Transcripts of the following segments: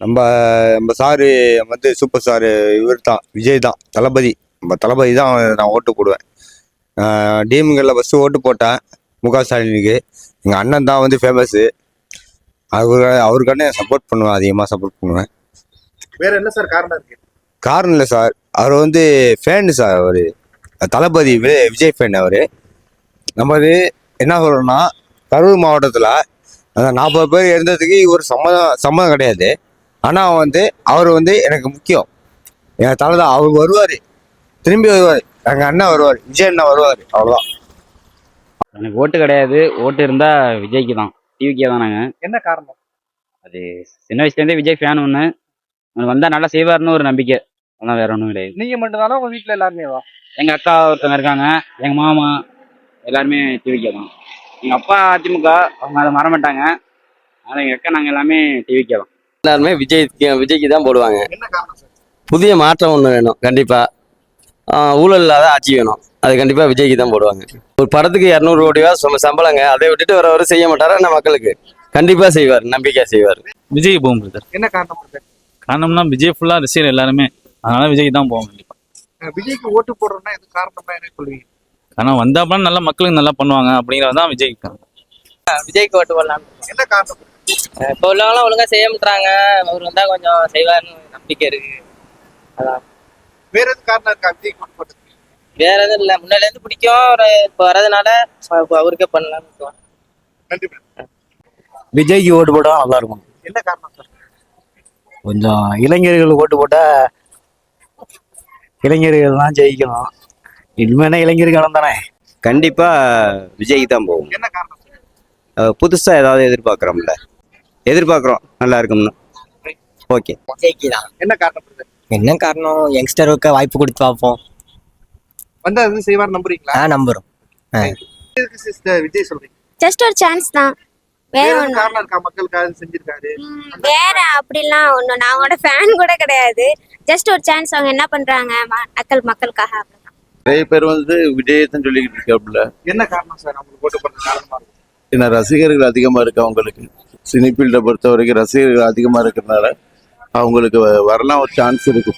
நம்ம நம்ம சாரு வந்து சூப்பர் ஸ்டாரு இவர் தான் விஜய் தான் தளபதி. நம்ம தளபதி தான் நான் ஓட்டு போடுவேன். டீமுங்களில் ஃபஸ்ட்டு ஓட்டு போட்டேன் முக ஸ்டாலினுக்கு. எங்கள் அண்ணன் தான் வந்து ஃபேமஸ்ஸு அவர் அவருக்கான சப்போர்ட் பண்ணுவேன் அதிகமாக சப்போர்ட் பண்ணுவேன். வேற என்ன சார் காரணம் இருக்கு? காரணம் இல்லை சார் அவர் வந்து ஃபேனு சார் அவர். தளபதி விஜய் ஃபேன் அவர். நம்ம அது என்ன சொல்கிறோம்னா கரூர் மாவட்டத்தில் அந்த நாற்பது பேர் இருந்ததுக்கு இவர் சம்மதம் சம்மதம் கிடையாது. ஆனால் வந்து அவர் வந்து எனக்கு முக்கியம். என் தலை தான் அவர் வருவார். திரும்பி வருவார். எங்கள் அண்ணன் வருவார். விஜய் அண்ணன் வருவார். அவ்வளோதான் எனக்கு ஓட்டு கிடையாது. ஓட்டு இருந்தா விஜய்க்கு தான். டிவிக்கே தான் நாங்கள் என்ன காரணம்? அது சின்ன வயசுலேருந்தே விஜய் ஃபேன் ஒன்று அவனுக்கு வந்தால் நல்லா செய்வார்னு ஒரு நம்பிக்கை. அதான் வேற ஒன்றும் கிடையாது. நீங்க மட்டும்தானா? உங்க வீட்ல எல்லாருமே வா. எங்கள் அக்கா ஒருத்தவங்க இருக்காங்க. எங்கள் மாமா எல்லாருமே டிவிக்கே தான். எங்கள் அப்பா அதிமுக. அவங்க அதை மறமாட்டாங்க ஆனால் எங்கள் அக்கா நாங்கள் எல்லாமே டிவிக்கே தான். எல்லாருமே விஜய் விஜய்க்கு தான் போடுவாங்க. என்ன காரணம் சார்? புதிய மாற்றம் ஒன்று வேணும் கண்டிப்பா. ஆஹ் ஊழல் இல்லாத ஆட்சி வேணும். அது கண்டிப்பா விஜய்க்கு தான் போடுவாங்க. ஒரு படத்துக்கு இரநூறு கோடி ரூபா சம்ப- சம்பளங்க அதை விட்டுட்டு வர வர செய்ய மாட்டாரா நம்ம மக்களுக்கு? கண்டிப்பா செய்வார் நம்பிக்கையா செய்வார். விஜய் போகும் பிரதர். என்ன காரணம் காரணம்னா விஜய் ஃபுல்லா ரசிகர் எல்லாருமே. அதனால விஜய் தான் போவோம் கண்டிப்பா. அஹ் விஜய்க்கு ஓட்டு போடுறோம்னா காரணம்னா என்ன சொல்லுவீங்க? ஆனால் வந்தாப்பா நல்லா மக்களுக்கு நல்லா பண்ணுவாங்க அப்படிங்கிறது தான் விஜய் விஜய்க்கு ஓட்டு போடலாம் என்ன காரணம்? இப்போ உள்ளவங்களாம் ஒழுங்கா செய்ய மாட்டாங்க அவர் வந்தா கொஞ்சம் செய்வார்னு நம்பிக்கை இருக்கு. வேற எது காரணம் இருக்கா? விஜய்க்கு ஓட்டு போடுறது வேற எதுவும் இல்லை. முன்னாடில இருந்து பிடிக்கும். ஒரு இப்போ வரதுனால அவருக்கே பண்ணலாம்னு இருக்கோம். விஜய்க்கு ஓட்டு போட்டால் நல்லா இருக்கும். என்ன காரணம் சார்? கொஞ்சம் இளைஞர்கள் ஓட்டு போட்டா இளைஞர்கள் தான் ஜெயிக்கணும். இனிமேனா இளைஞர் காலம் தானே? கண்டிப்பா விஜய்க்கு தான் போகும். என்ன காரணம் சார்? புதுசா ஏதாவது எதிர்பார்க்குறோம்ல. எதிர்பார்க்குறோம். நல்லா இருக்கும்னு ஓகே. விஜய்க்கு தான் என்ன காரணம்? என்ன காரணம்? யங்ஸ்டருக்கு வாய்ப்பு கொடுத்து பார்ப்போம். வந்தா எதுவும் செய்வார் நம்புறீங்களா? ஆ நம்புறோம். எதுக்கு சிஸ்டர் விஜய் சொல்றீங்க? ஜஸ்ட் ஒரு சான்ஸ் தான். வேற ஒண்ணும் காரணம் இருக்கா? மக்களுக்காக செஞ்சிருக்காரு. வேற அப்படிலாம் ஒண்ணும் நான் அவங்களோட ஃபேன் கூட கிடையாது. ஜஸ்ட் ஒரு சான்ஸ் அவங்க என்ன பண்றாங்க? ம- மக்கள் மக்களுக்காக அவ்வளவுதான். நிறைய பேர் வந்து விஜயத்தான் சொல்லிக்கிட்டு இருக்காப்புல. என்ன காரணம் சார்? அவங்களுக்கு ஓட்டு போடுறது காரணமா இருக்கு. ஏன்னா ரசிகர்கள் அதிகமா இருக்கு அவங்களுக்கு. சினி ஃபீல்டை பொறுத்த வரைக்கும் ரசிகர்கள் அதிகமா இருக்கிறதுனால அவங்களுக்கு வ- வரலாம் ஒரு சான்ஸ் இருக்கு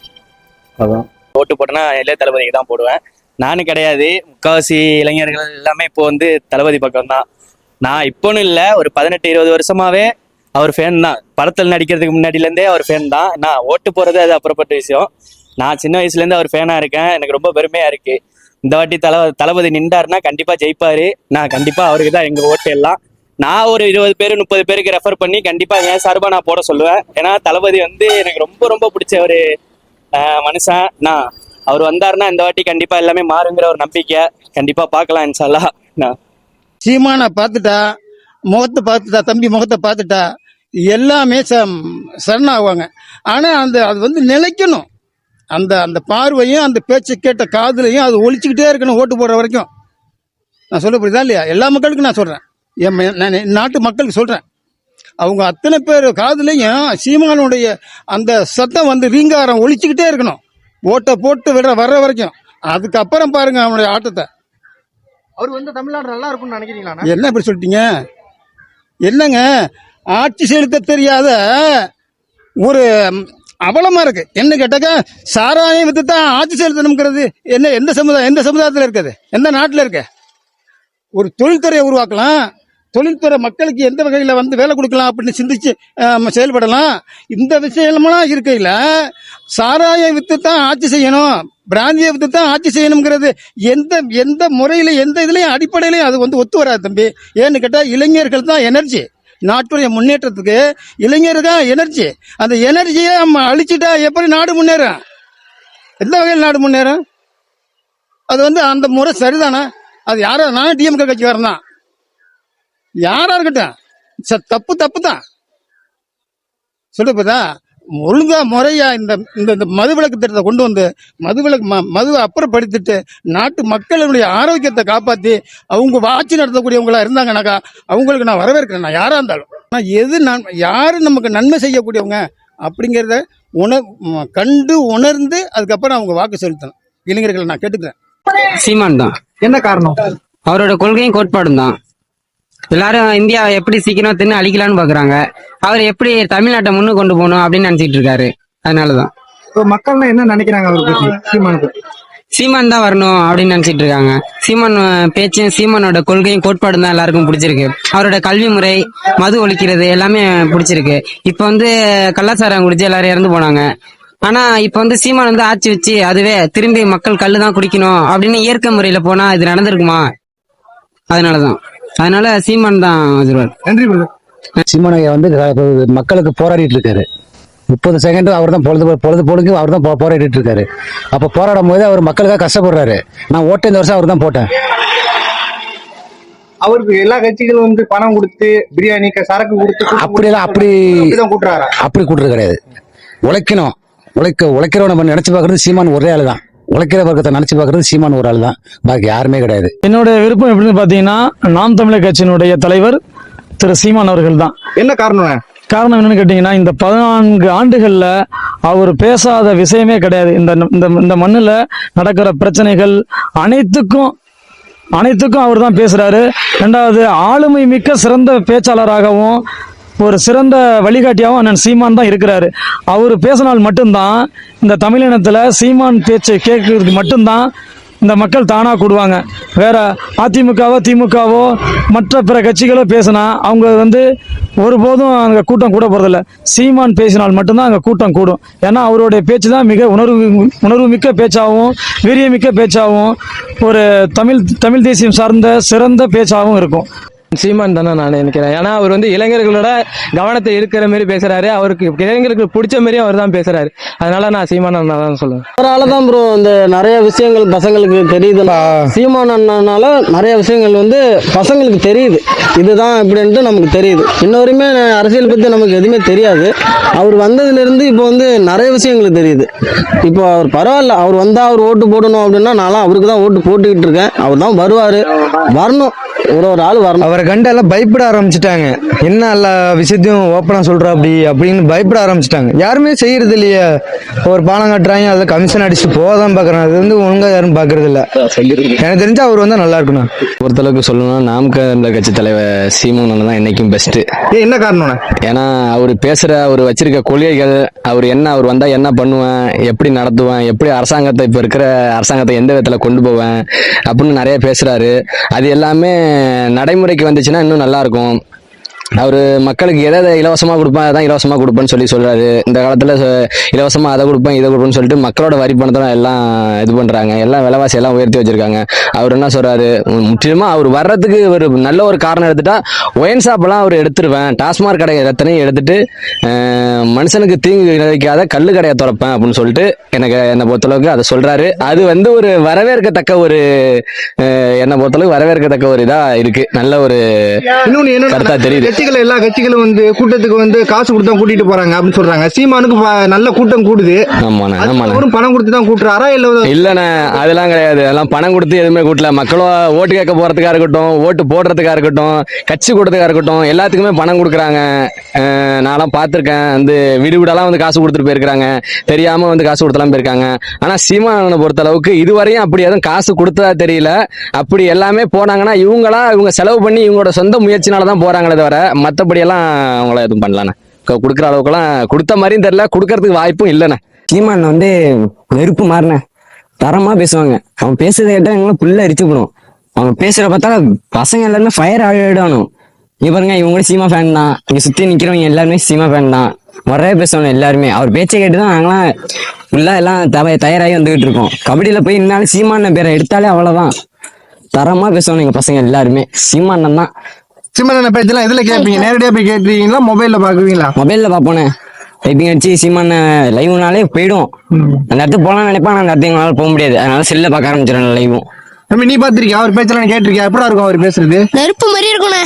அதான். ஓட்டு போட்டேன்னா இளைய தளபதிக்கு தான் போடுவேன். நானும் கிடையாது. முக்காவாசி இளைஞர்கள் எல்லாமே இப்போ வந்து தளபதி பக்கம் தான். நான் இப்போன்னு இல்லை ஒரு பதினெட்டு இருபது வருஷமாவே அவர் ஃபேன் தான். படத்தில் நடிக்கிறதுக்கு முன்னாடிலேருந்தே அவர் ஃபேன் தான். நான் ஓட்டு போகிறது அது அப்புறப்பட்ட விஷயம். நான் சின்ன வயசுலேருந்து அவர் ஃபேனாக இருக்கேன். எனக்கு ரொம்ப பெருமையாக இருக்கு. இந்த வாட்டி தல தளபதி நின்றாருன்னா கண்டிப்பாக ஜெயிப்பாரு. நான் கண்டிப்பாக அவருக்கு தான் எங்கள் ஓட்டு எல்லாம் நான் ஒரு இருபது பேர் முப்பது பேருக்கு ரெஃபர் பண்ணி கண்டிப்பாக என் சார்பாக நான் போட சொல்லுவேன். ஏன்னா தளபதி வந்து எனக்கு ரொம்ப ரொம்ப பிடிச்ச ஒரு மனுஷன். நான் அவர் வந்தாருன்னா இந்த வாட்டி கண்டிப்பா எல்லாமே மாறுங்கிற ஒரு நம்பிக்கை. கண்டிப்பா பார்க்கலாம் இன்ஷால்லா நான் சீமானை பார்த்துட்டா முகத்தை பார்த்துட்டா தம்பி முகத்தை பார்த்துட்டா எல்லாமே ச சரணாகுவாங்க ஆனால் அந்த அது வந்து நிலைக்கணும். அந்த அந்த பார்வையும் அந்த பேச்சை கேட்ட காதுலையும் அது ஒழிச்சுக்கிட்டே இருக்கணும் ஓட்டு போடுற வரைக்கும். நான் சொல்ல புரியுதா இல்லையா? எல்லா மக்களுக்கும் நான் சொல்கிறேன் என் நான் நாட்டு மக்களுக்கு சொல்கிறேன் அவங்க அத்தனை பேர் காதுலையும் சீமானுடைய அந்த சத்தம் வந்து ரீங்காரம் ஒழிச்சுக்கிட்டே இருக்கணும். ஓட்டை போட்டு விடுற வர்ற வரைக்கும். அதுக்கப்புறம் பாருங்க அவனுடைய ஆட்டத்தை. அவர் வந்து தமிழ்நாடு நல்லா இருக்கும்னு நினைக்கிறீங்களா என்ன இப்படி சொல்லிட்டீங்க? என்னங்க? ஆட்சி செலுத்த தெரியாத ஒரு ம், அவலமா இருக்கு. என்ன கேட்டாக்கா சாராயம் வித்து தான் ஆட்சி செலுத்தணுங்கிறது என்ன எந்த சமுதாயம் எந்த சமுதாயத்தில் இருக்குது? எந்த நாட்டில் இருக்கு? ஒரு தொழில்துறையை உருவாக்கலாம். தொழில்துறை மக்களுக்கு எந்த வகையில் வந்து வேலை கொடுக்கலாம் அப்படின்னு சிந்திச்சு செயல்படலாம்? இந்த விஷயமெல்லாம் இருக்கையில் சாராயம் வித்து தான் ஆட்சி செய்யணும். பிராந்தியை வித்து தான் ஆட்சி செய்யணுங்கிறது எந்த எந்த முறையில் எந்த இதுலையும் அடிப்படையிலையும் அது வந்து ஒத்து வராது தம்பி. ஏன்னு கேட்டால் இளைஞர்கள் தான் எனர்ஜி. நாட்டுடைய முன்னேற்றத்துக்கு இளைஞர் தான் எனர்ஜி. அந்த எனர்ஜியை நம்ம அழிச்சிட்டா எப்படி நாடு முன்னேறும்? எந்த வகையில் நாடு முன்னேறும்? அது வந்து அந்த முறை சரிதானே? அது யாரா நான் டிஎம்கே கட்சிக்காரன் தான். யாரா இருக்கட்டும். ச- தப்பு தப்பு தான் சொல்லுப்பதா ஒழுங்கா முறையா இந்த இந்த இந்த மதுவிலக்கு திட்டத்தை கொண்டு வந்து மதுவிலக்கு ம மதுவை அப்புறப்படுத்திட்டு நாட்டு மக்களுடைய ஆரோக்கியத்தை காப்பாற்றி அவங்க ஆட்சி நடத்தக்கூடியவங்களா இருந்தாங்கனாக்கா அவங்களுக்கு நான் வரவேற்கிறேன். நான் யாராக இருந்தாலும். ஆனால் எது நான் யார் நமக்கு நன்மை செய்யக்கூடியவங்க அப்படிங்கிறத உணர் கண்டு உணர்ந்து அதுக்கப்புறம் அவங்க வாக்கு செலுத்தணும். இளைஞர்களை நான் கேட்டுக்கிறேன். சீமான் தான். என்ன காரணம்? அவரோட கொள்கையும் கோட்பாடும் தான். எல்லாரும் இந்தியா எப்படி சீக்கிரம் தின்னு அழிக்கலாம்னு பாக்குறாங்க. அவர் எப்படி தமிழ்நாட்டை முன்னு கொண்டு போகணும் அப்படின்னு நினைச்சிட்டு இருக்காரு. அதனாலதான். இப்போ மக்கள்னா என்ன நினைக்கிறாங்க அவரை பத்தி? சீமானை பத்தி? சீமான் தான் வரணும் அப்படின்னு நினைச்சிட்டு இருக்காங்க. சீமான் பேச்சும் சீமானோட கொள்கையும் கோட்பாடும் தான் எல்லாருக்கும் பிடிச்சிருக்கு. அவரோட கல்வி முறை மது ஒழிக்கிறது எல்லாமே பிடிச்சிருக்கு. இப்போ வந்து கள்ளச்சாரம் குடிச்சு எல்லாரும் இறந்து போனாங்க. ஆனா இப்ப வந்து சீமான் வந்து ஆட்சி வச்சு அதுவே திரும்பி மக்கள் கல்லு தான் குடிக்கணும் அப்படின்னு இயற்கை முறையில போனா இது நடந்திருக்குமா? அதனாலதான். அதனால சீமான் தான் வருவார் நன்றி சீமானையா வந்து மக்களுக்கு போராடிட்டு இருக்காரு. முப்பது செகண்ட் அவர் தான் பொழுது பொழுது பொழுது அவர் தான் போராடிட்டு இருக்காரு. அப்போ போராடும் போது அவர் மக்களுக்காக கஷ்டப்படுறாரு. நான் ஓட்டு இந்த வருஷம் அவர் தான் போட்டேன். அவருக்கு எல்லா கட்சிகளும் வந்து பணம் கொடுத்து பிரியாணி சரக்கு கொடுத்து அப்படியெல்லாம் அப்படி கூட்டுறாரா? அப்படி கூட்டுறது கிடையாது. உழைக்கணும். உழைக்க உழைக்கிறவனை நம்ம நினைச்சு பார்க்கறது சீமான் ஒரே ஆளு தான் உழைக்கிற வர்க்கத்தை நினைச்சு பார்க்கறது சீமான் ஒரு ஆள் தான் பாக்கி யாருமே கிடையாது. என்னுடைய விருப்பம் எப்படின்னு பார்த்தீங்கன்னா நாம் தமிழர் கட்சியினுடைய தலைவர் திரு சீமான் அவர்கள் தான் என்ன காரணம்? காரணம் என்னன்னு கேட்டிங்கன்னா இந்த பதினான்கு ஆண்டுகளில் அவர் பேசாத விஷயமே கிடையாது. இந்த இந்த இந்த மண்ணில் நடக்கிற பிரச்சனைகள் அனைத்துக்கும் அனைத்துக்கும் அவர் தான் பேசுறாரு. ரெண்டாவது ஆளுமை மிக்க சிறந்த பேச்சாளராகவும் ஒரு சிறந்த வழிகாட்டியாகவும் அண்ணன் சீமான் தான் இருக்கிறாரு. அவர் பேசினால் மட்டும்தான் இந்த தமிழினத்தில் சீமான் பேச்சை கேட்கறதுக்கு மட்டும்தான் இந்த மக்கள் தானாக கூடுவாங்க. வேற அதிமுகவோ திமுகவோ மற்ற பிற கட்சிகளோ பேசினா அவங்க வந்து ஒருபோதும் அங்கே கூட்டம் கூட போகிறதில்ல சீமான் பேசினால் மட்டும்தான் அங்கே கூட்டம் கூடும். ஏன்னா அவருடைய பேச்சு தான் மிக உணர்வு உணர்வு மிக்க பேச்சாகவும் வீரியமிக்க பேச்சாகவும் ஒரு தமிழ் தமிழ் தேசியம் சார்ந்த சிறந்த பேச்சாகவும் இருக்கும். சீமான் தானே நான் நினைக்கிறேன். ஏன்னா அவர் வந்து இளைஞர்களோட கவனத்தை இருக்கிற மாதிரி பேசுறாரு. அவருக்கு இளைஞர்களுக்கு பிடிச்ச மாதிரி அவர் தான் பேசுறாரு. அதனால நான் சீமான் அண்ணா தான் சொல்லுவேன். அதனால தான் ப்ரோ இந்த நிறைய விஷயங்கள் பசங்களுக்கு தெரியுது. சீமான் அண்ணனால நிறைய விஷயங்கள் வந்து பசங்களுக்கு தெரியுது. இதுதான் இப்படின்ட்டு நமக்கு தெரியுது. இன்ன வரையுமே அரசியல் பற்றி நமக்கு எதுவுமே தெரியாது. அவர் வந்ததுலேருந்து இப்போ வந்து நிறைய விஷயங்கள் தெரியுது. இப்போ அவர் பரவாயில்ல. அவர் வந்தால் அவர் ஓட்டு போடணும் அப்படின்னா நான்லாம் அவருக்கு தான் ஓட்டு போட்டுக்கிட்டு இருக்கேன். அவர் தான் வருவார். வரணும். ஒரு ஒரு ஆள் வரணும். அவரை கண்டு எல்லாம் பயப்பட ஆரம்பிச்சிட்டாங்க. என்ன எல்லா விஷயத்தையும் ஓப்பனாக சொல்கிறா அப்படி அப்படின்னு பயப்பட ஆரம்பிச்சிட்டாங்க. யாருமே செய்யறது இல்லையே. ஒரு பாலம் கட்டுறாங்க அதில் கமிஷன் அடிச்சுட்டு போக தான் பார்க்குறாங்க அது வந்து ஒழுங்காக யாரும் பார்க்கறது இல்ல. எனக்கு தெரிஞ்சா அவர் வந்தால் நல்லா இருக்கணும் பொறுத்தளவுக்கு சொல்லணும்னா நாம் தமிழர் கட்சி தலைவர் சீமான் தான் என்னைக்கும் பெஸ்ட்டு என்ன காரணம் ஏன்னா அவர் பேசுற அவர் வச்சிருக்க கொள்கைகள் அவர் என்ன அவர் வந்தா என்ன பண்ணுவேன் எப்படி நடத்துவேன் எப்படி அரசாங்கத்தை இப்ப இருக்கிற அரசாங்கத்தை எந்த விதத்துல கொண்டு போவேன் அப்படின்னு நிறைய பேசுறாரு. அது எல்லாமே நடைமுறைக்கு வந்துச்சுன்னா இன்னும் நல்லா இருக்கும். அவர் மக்களுக்கு எதை எதை இலவசமாக கொடுப்பேன் அதான் இலவசமாக கொடுப்பேன்னு சொல்லி சொல்றாரு. இந்த காலத்தில் இலவசமாக அதை கொடுப்பேன் இதை கொடுப்பேன்னு சொல்லிட்டு மக்களோட வரி பணத்தை எல்லாம் இது பண்ணுறாங்க எல்லாம் விலைவாசி எல்லாம் உயர்த்தி வச்சிருக்காங்க. அவர் என்ன சொல்றாரு? உம், முற்றிலுமா அவர் வர்றதுக்கு ஒரு நல்ல ஒரு காரணம் எடுத்துட்டா ஒயின் ஷாப்லாம் அவர் எடுத்துருவேன். டாஸ்மாக் கடை எத்தனையும் எடுத்துட்டு மனுஷனுக்கு தீங்கு விளைவிக்காத கல்லு கடையை திறப்பேன் அப்படின்னு சொல்லிட்டு எனக்கு என்னை பொறுத்தளவுக்கு அதை சொல்றாரு. அது வந்து ஒரு வரவேற்கத்தக்க ஒரு என்னை பொறுத்தளவுக்கு வரவேற்கத்தக்க ஒரு இதா இருக்கு. நல்ல ஒரு இன்னொன்னு கருத்தா என்ன தெரியுது. கட்சிகள் எல்லா கட்சிகளும் வந்து கூட்டத்துக்கு வந்து காசு கொடுத்தா கூட்டிட்டு போறாங்க அப்படின்னு சொல்றாங்க. சீமானுக்கு நல்ல கூட்டம் கூடுது. அவரும் பணம் கொடுத்து தான் கூட்டுறாரா. இல்ல இல்லண்ணே அதெல்லாம் கிடையாது. அதெல்லாம் பணம் கொடுத்து எதுவுமே கூட்டல. மக்களும் ஓட்டு கேட்க போறதுக்கா இருக்கட்டும் ஓட்டு போடுறதுக்கா இருக்கட்டும் கட்சி கொடுத்ததுக்கா இருக்கட்டும் எல்லாத்துக்குமே பணம் கொடுக்குறாங்க. நான்லாம் பார்த்துருக்கேன். வந்து வீடு வீடெல்லாம் வந்து காசு கொடுத்துட்டு போயிருக்காங்க தெரியாம வந்து காசு கொடுத்தலாம் போயிருக்காங்க. ஆனா சீமானனை பொறுத்த அளவுக்கு இதுவரையும் அப்படி எதுவும் காசு கொடுத்ததா தெரியல. அப்படி எல்லாமே போனாங்கன்னா இவங்களா இவங்க செலவு பண்ணி இவங்களோட சொந்த முயற்சினால தான் போறாங்களே தவிர மற்றபடி எல்லாம் அவங்கள எதுவும் பண்ணலாண்ணே. கொடுக்குற அளவுக்குலாம் கொடுத்த மாதிரியும் தெரில கொடுக்கறதுக்கு வாய்ப்பும் இல்லைண்ணே. சீமான் வந்து நெருப்பு மாறின. தரமாக பேசுவாங்க. அவன் பேசுறதை கேட்டால் எங்களை புல்ல அரிச்சு போடும். அவன் பேசுற பார்த்தா பசங்க எல்லாருமே ஃபயர் ஆகிடணும் இங்க பாருங்க இவங்க கூட சீமா ஃபேன் தான். இங்கே சுற்றி நிற்கிறவங்க எல்லாருமே சீமா ஃபேன் தான். முறையா பேசுவாங்க எல்லாருமே. அவர் பேச்சை கேட்டு தான் நாங்களாம் ஃபுல்லாக எல்லாம் தவ தயாராகி வந்துகிட்டு இருக்கோம். கபடியில் போய் இருந்தாலும் சீமான பேரை எடுத்தாலே அவ்வளோதான் தரமாக பேசுவாங்க எங்கள் பசங்க எல்லாருமே. சீமானன் தான். சீமான பேச்செல்லாம் எதுல கேட்பீங்க? நேரடியா போய் கேட்டுருக்கீங்களா மொபைல்ல பாக்குவீங்களா மொபைல்ல பாப்போனே டைப்பிங் அடிச்சு சீமான லைவ்னாலே போயிடும். அந்த இடத்துக்கு போகலாம்னு நினைப்பேன் ஆனா அந்த இடத்துக்கு எங்களால போக முடியாது. அதனால செல்ல பார்க்க ஆரம்பிச்சிடறேன் லைவும் தம்பி நீ பாத்திருக்கியா அவர் பேச்செல்லாம் கேட்டிருக்கியா எப்படா இருக்கும் அவர் பேசுறது? நெருப்பு மாதிரி இருக்குண்ணே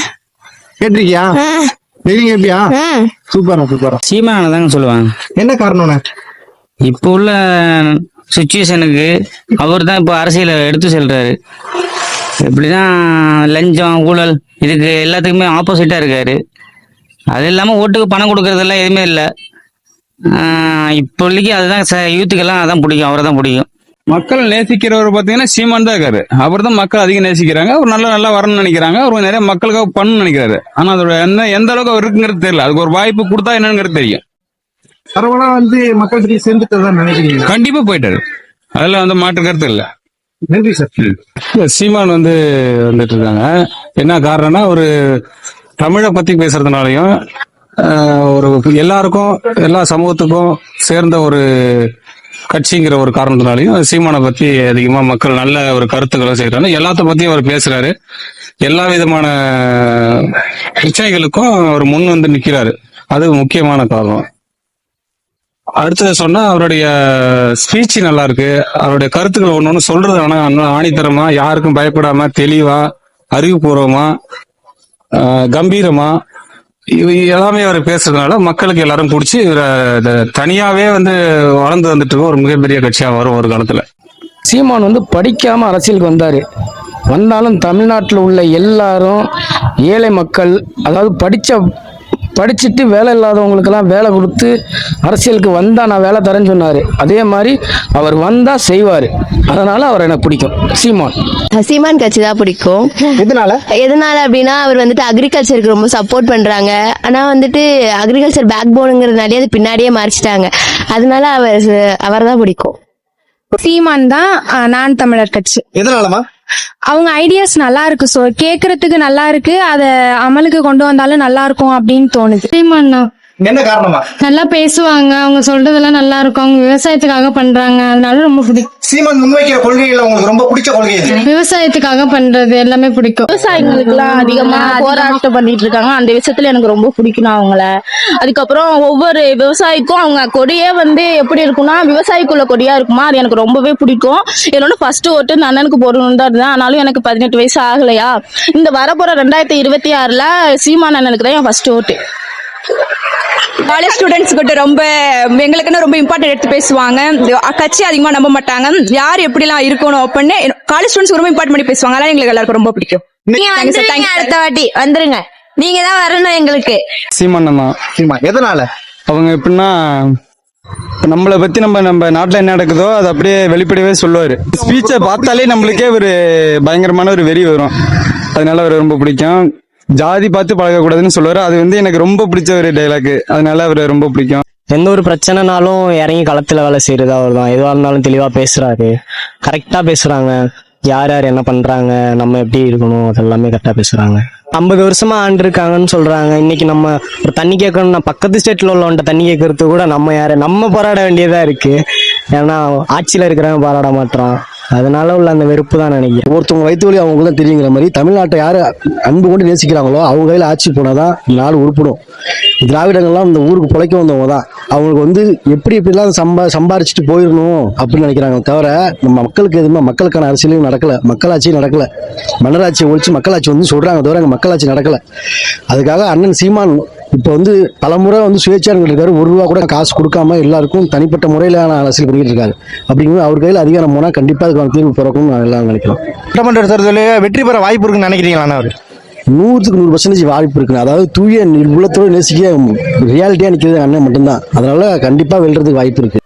கேட்டிருக்கியா? டெய்லி கேட்பியா? சூப்பரா சூப்பரா சீமான தாங்க சொல்லுவாங்க. என்ன காரணம்ண்ணே? இப்போ உள்ள சுச்சுவேஷனுக்கு அவர் தான் இப்போ அரசியலை எடுத்து செல்றாரு. இப்படிதான் லஞ்சம் ஊழல் இதுக்கு எல்லாத்துக்குமே ஆப்போசிட்டா இருக்காரு. அது இல்லாம ஓட்டுக்கு பணம் கொடுக்கறதெல்லாம் எதுவுமே இல்லை. இப்போதைக்கு அதுதான் ச யூத்துக்கெல்லாம் அதான் பிடிக்கும் அவரை தான் பிடிக்கும். மக்கள் நேசிக்கிறவர் பார்த்தீங்கன்னா சீமான் தான் இருக்காரு. அவர் தான் மக்கள் அதிகம் நேசிக்கிறாங்க. அவர் நல்லா நல்லா வரணும்னு நினைக்கிறாங்க. அவர் நிறைய மக்களுக்காக பண்ணணும்னு நினைக்கிறாரு. ஆனா அதோட என்ன எந்த அளவுக்கு அவர் இருக்குங்கிறது தெரியல. அதுக்கு ஒரு வாய்ப்பு கொடுத்தா என்னங்கிறது தெரியும். பரவலா வந்து மக்கள் கிட்ட சேர்ந்துட்டு தான் நினைக்கிறீங்க? கண்டிப்பா போயிட்டாரு. அதுல வந்து மாற்று கருத்து இல்ல, சீமான் வந்து வந்துட்டு இருக்காங்க. என்ன காரணம்னா ஒரு தமிழை பத்தி பேசுறதுனாலையும் ஒரு எல்லாருக்கும் எல்லா சமூகத்துக்கும் சேர்ந்த ஒரு கட்சிங்கிற ஒரு காரணத்தினாலையும் சீமானை பத்தி அதிகமா மக்கள் நல்ல ஒரு கருத்துக்களை செய்யறாங்க எல்லாத்த பத்தியும் அவர் பேசுறாரு. எல்லா விதமான பிரச்சனைகளுக்கும் அவர் முன் வந்து நிக்கிறாரு. அது முக்கியமான காரணம். அடுத்தது சொன்னா அவருடைய ஸ்பீச் நல்லா இருக்கு அவருடைய கருத்துக்கள் ஒண்ணு ஒன்று சொல்றது ஆனா ஆணித்தரமா யாருக்கும் பயப்படாம தெளிவா அறிவுபூர்வமா கம்பீரமா எல்லாமே அவர் பேசுறதுனால மக்களுக்கு எல்லாரும் பிடிச்சி இவரை தனியாவே வந்து வளர்ந்து வந்துட்டு ஒரு மிகப்பெரிய கட்சியா வரும் ஒரு காலத்துல. சீமான் வந்து படிக்காம அரசியலுக்கு வந்தாரு. வந்தாலும் தமிழ்நாட்டில் உள்ள எல்லாரும் ஏழை மக்கள் அதாவது படித்த படிச்சுட்டு வேலை இல்லாதவங்களுக்கெல்லாம் வேலை கொடுத்து அரசியலுக்கு வந்தா நான் வேலை தரேன்னு சொன்னாரு. அதே மாதிரி அவர் வந்தா செய்வாரு. அதனால அவர் எனக்கு பிடிக்கும். சீமான். சீமான் கட்சி தான் பிடிக்கும். எதனால? எதனால அப்படின்னா அவர் வந்துட்டு அக்ரிகல்ச்சருக்கு ரொம்ப சப்போர்ட் பண்றாங்க. ஆனா வந்துட்டு அக்ரிகல்ச்சர் பேக் போனுங்கிறதுனாலே அது பின்னாடியே மறைச்சிட்டாங்க. அதனால அவர் அவர் தான் பிடிக்கும். சீமான் தான் நான் தமிழர் கட்சி. எதனாலமா அவங்க ஐடியாஸ் நல்லா இருக்கு ஸோ கேட்கறதுக்கு நல்லா இருக்கு அதை அமலுக்கு கொண்டு வந்தாலும் நல்லா இருக்கும் அப்படின்னு தோணுது. சீமான் தான். என்ன காரணமா? நல்லா பேசுவாங்க. அவங்க சொல்றதெல்லாம் நல்லா இருக்கும். அவங்க விவசாயத்துக்காக பண்றாங்க. அதனால ரொம்ப பிடிக்கும் சீமான் முன்வைக்கிற கொள்கைகள் உங்களுக்கு ரொம்ப பிடிச்ச கொள்கை விவசாயத்துக்காக பண்றது எல்லாமே பிடிக்கும். விவசாயிகளுக்குலாம் அதிகமா போராட்டம் பண்ணிட்டு இருக்காங்க. அந்த விஷயத்துல எனக்கு ரொம்ப பிடிக்கும் அவங்கள. அதுக்கப்புறம் ஒவ்வொரு விவசாயிக்கும் அவங்க கொடியே வந்து எப்படி இருக்கும்னா விவசாயிக்குள்ள கொடியா இருக்குமா? அது எனக்கு ரொம்பவே பிடிக்கும். என்னோட ஃபர்ஸ்ட் ஓட்டு இந்த அண்ணனுக்கு போடணும்னு தான் இருந்தேன். ஆனாலும் எனக்கு பதினெட்டு வயசு ஆகலையா? இந்த வரப்போற ரெண்டாயிரத்தி இருபத்தி ஆறுல சீமான் அண்ணனுக்கு தான் என் ஃபர்ஸ்ட் ஓட்டு. காலேஜ் ஸ்டூடெண்ட்ஸ் கிட்ட ரொம்ப எங்களுக்குன்னு ரொம்ப இம்பார்ட்டன்ட் எடுத்து பேசுவாங்க. கட்சி அதிகமா நம்ப மாட்டாங்க. யார் எப்படிலாம் இருக்கணும் அப்படின்னு காலேஜ் ஸ்டூடெண்ட்ஸ் ரொம்ப இம்பார்ட் பண்ணி பேசுவாங்க. அதெல்லாம் எங்களுக்கு எல்லாருக்கும் ரொம்ப பிடிக்கும். அடுத்த வாட்டி. வந்துருங்க. நீங்க தான் வரணும் எங்களுக்கு. சீமான் தான் சீமான் எதனால? அவங்க எப்படின்னா நம்மளை பத்தி நம்ம நம்ம நாட்டுல என்ன நடக்குதோ அதை அப்படியே வெளிப்படையாவே சொல்லுவாரு. ஸ்பீச்சை பார்த்தாலே நம்மளுக்கே ஒரு பயங்கரமான ஒரு வெறி வரும். அதனால அவர் ரொம்ப பிடிக்கும். ஜாதி பார்த்து பழகக்கூடாதுன்னு சொல்லுவார். அது வந்து எனக்கு ரொம்ப பிடிச்ச ஒரு டைலாக் அதனால அவரை ரொம்ப பிடிக்கும். எந்த ஒரு பிரச்சனைனாலும் இறங்கி களத்துல வேலை செய்யறது அவர் தான் எதுவாக இருந்தாலும் தெளிவா பேசுறாரு. கரெக்டா பேசுறாங்க. யார் யார் என்ன பண்றாங்க? நம்ம எப்படி இருக்கணும்? அதெல்லாமே கரெக்டா பேசுறாங்க. ஐம்பது வருஷமா ஆண்டு இருக்காங்கன்னு சொல்றாங்க. இன்னைக்கு நம்ம ஒரு தண்ணி கேட்கணும்னா பக்கத்து ஸ்டேட்ல உள்ளவன்ட்ட தண்ணி கேட்கறது கூட நம்ம யாரு? நம்ம போராட வேண்டியதா இருக்கு. ஏன்னா ஆட்சியில இருக்கிறவன் போராட மாட்டான் அதனால உள்ள அந்த வெறுப்பு தான் நினைக்கிறேன். ஒருத்தவங்க வயிற்று வழி அவங்களுக்கு தான் தெரியுங்கிற மாதிரி தமிழ்நாட்டை யாரு அன்பு கொண்டு நேசிக்கிறாங்களோ அவங்க கையில் ஆட்சி போனாதான் இந்த நாடு உருப்படும். திராவிடங்கள்லாம் இந்த ஊருக்கு பிழைக்க வந்தவங்க தான். அவங்களுக்கு வந்து எப்படி எப்படிலாம் சம்பா சம்பாரிச்சிட்டு போயிடணும் அப்படின்னு நினைக்கிறாங்க. தவிர நம்ம மக்களுக்கு எதுவுமே மக்களுக்கான அரசியலும் நடக்கல. மக்களாட்சியும் நடக்கலை. மன்னராட்சியை ஒழிச்சு மக்களாட்சி வந்து சொல்கிறாங்க தவிர அங்கே மக்களாட்சி நடக்கலை. அதுக்காக அண்ணன் சீமான் இப்போ வந்து பலமுறை வந்து சுயேட்சாளர்கள் இருக்காரு. ஒரு ரூபா கூட காசு கொடுக்காம எல்லாருக்கும் தனிப்பட்ட முறையிலான அரசியல் பண்ணிட்டு இருக்காரு. அப்படிங்கும்போது அவர் கையில் அதிகாரம் போனால் கண்டிப்பாக அதுக்கான தீர்வு பிறக்கும்னு நான் எல்லாரும் நினைக்கிறோம் சட்டமன்ற தேர்தலில் வெற்றி பெற வாய்ப்பு இருக்குன்னு நினைக்கிறீங்களா அவர்? நூற்றுக்கு நூறு பர்சன்டேஜ் வாய்ப்பு இருக்கு அதாவது தூய உள்ளத்தோடு நேசிக்க ரியாலிட்டியாக நிற்கிறது அண்ணன் மட்டும்தான். அதனால கண்டிப்பாக வெல்றதுக்கு வாய்ப்பு இருக்கு.